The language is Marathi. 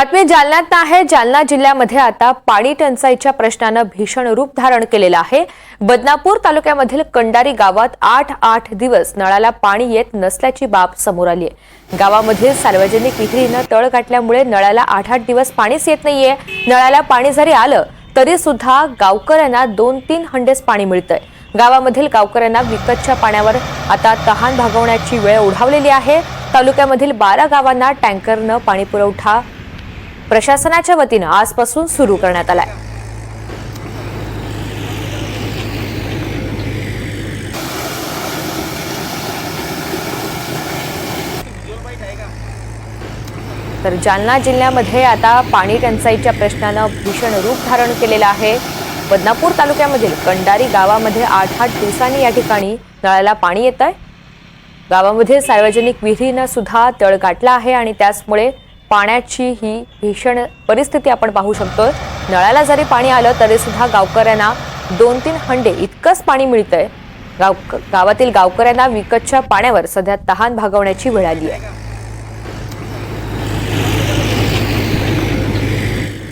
बातमी जालन्यात आहे. जालना जिल्ह्यामध्ये आता पाणी टंचाईच्या प्रश्नानं भीषण रूप धारण केलेलं आहे. बदनापूर तालुक्यामधील कंडारी गावात आठ आठ दिवस नळाला पाणी येत नसल्याची बाब समोर आली आहे. गावामधील सार्वजनिक विहिरीनं तळ गाठल्यामुळे नळाला आठ आठ दिवस पाणीच येत नाहीये. नळाला पाणी जरी आलं तरी सुद्धा गावकऱ्यांना दोन तीन हंडेस पाणी मिळतंय. गावामधील गावकऱ्यांना विकतच्या पाण्यावर आता तहान भागवण्याची वेळ ओढावलेली आहे. तालुक्यामधील बारा गावांना टँकरनं पाणी पुरवठा प्रशासनाच्या वतीनं आजपासून सुरू करण्यात आलाय. तर जालना जिल्ह्यामध्ये आता पाणी टंचाईच्या प्रश्नानं भीषण रूप धारण केलेलं आहे. बदनापूर तालुक्यामधील कंडारी गावामध्ये आठ आठ दिवसांनी या ठिकाणी नळाला पाणी येत आहे गावामध्ये सार्वजनिक विहिरीनं सुद्धा तळ गाठला आहे आणि त्याचमुळे पाण्याची ही भीषण परिस्थिती आपण पाहू शकतो नळाला जरी पाणी आलं तरी सुद्धा गावकऱ्यांना दोन तीन हंडे इतकंच पाणी मिळतंय. गाव गावातील गावकऱ्यांना विकतच्या पाण्यावर सध्या तहान भागवण्याची वेळ आली आहे.